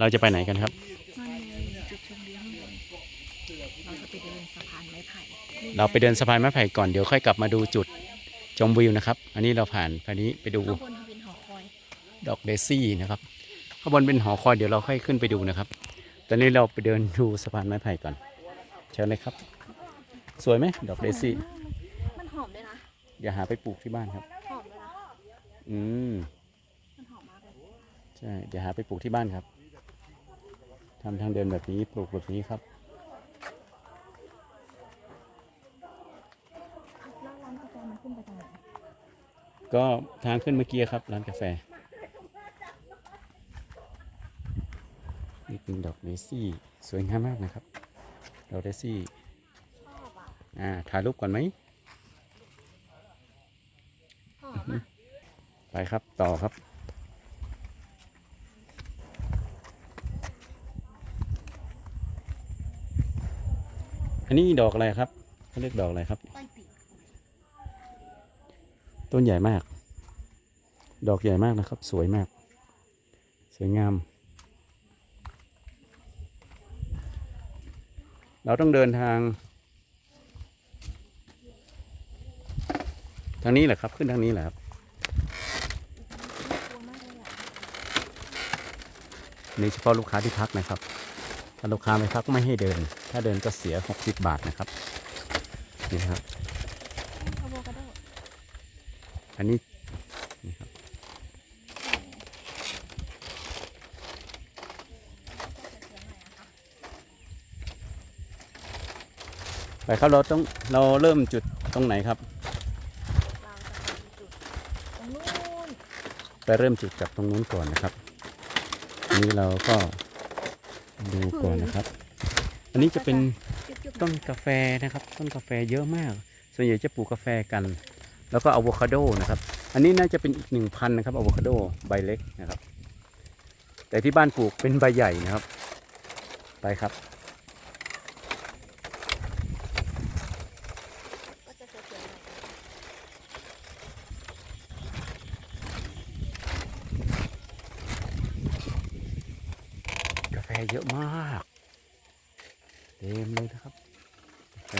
เราจะไปไหนกันครับ มันมีจุดชมวิวข้างบนเราจะไปเดินสะพานไม้ไผ่เราไปเดินสะพานไม้ไผ่ก่อนเดี๋ยวค่อยกลับมาดูจุดชมวิวนะครับ อันนี้เราผ่านไปนี้ไปดูข้างบนเป็นหอคอยดอกเดซี่นะครับข้างบนเป็นหอคอยเดี๋ยวเราค่อยขึ้นไปดูนะครับ ตอนนี้เราไปเดินดูสะพานไม้ไผ่ก่อน เชิญเลยครับ สวยไหมดอกเดซี่มันหอมด้วยนะอย่าหาไปปลูกที่บ้านครับ หอมด้วยนะอืมมันหอมมากเลยใช่อย่าหาไปปลูกที่บ้านครับ ทำทางเดินแบบนี้ปลูกแบบนี้ครับแล้วร้านกาแฟมันขึ้นไปตรงไหนก็ทางขึ้นเมื่อกี้ครับ ร้านกาแฟ นี่เป็นดอกเดซี่สวยงามมากนะครับ ดอกเดซี่ชอบอะอ่าถ่ายรูปก่อนไหมหอมอะไปครับต่อครับ อันนี้ดอกอะไรครับเขาเรียกดอกอะไรครับ ต้นใหญ่มาก ดอกใหญ่มากนะครับ สวยมาก สวยงาม เราต้องเดินทาง ทางนี้แหละครับ ขึ้นทางนี้แหละครับกลัวมากเลยอะนี่เฉพาะลูกค้าที่พักนะครับ ถ้าลูกค้าไม่พักไม่ให้เดิน ถ้าเดินก็เสีย 60 บาทนะครับ นี่ครับอะโวคาโดอันนี้นี่ครับ ไปครับเราต้องเราเริ่มจุดตรงไหนครับเราจะไปจุดตรงนู้นไปเริ่มจุดจากตรงนู้นก่อนนะครับอันนี้เราก็ ดูก่อนนะครับ อันนี้จะเป็นต้นกาแฟนะครับ ต้นกาแฟเยอะมาก ส่วนใหญ่จะปลูกกาแฟกัน แล้วก็อะโวคาโดนะครับ อันนี้น่าจะเป็นอีกหนึ่งพันนะครับอะโวคาโดใบเล็กนะครับ แต่ที่บ้านปลูกเป็นใบใหญ่นะครับ ไปครับ ก็จะสวยๆหน่อย กาแฟ เยอะมาก เต็มเลยนะครับกาแฟ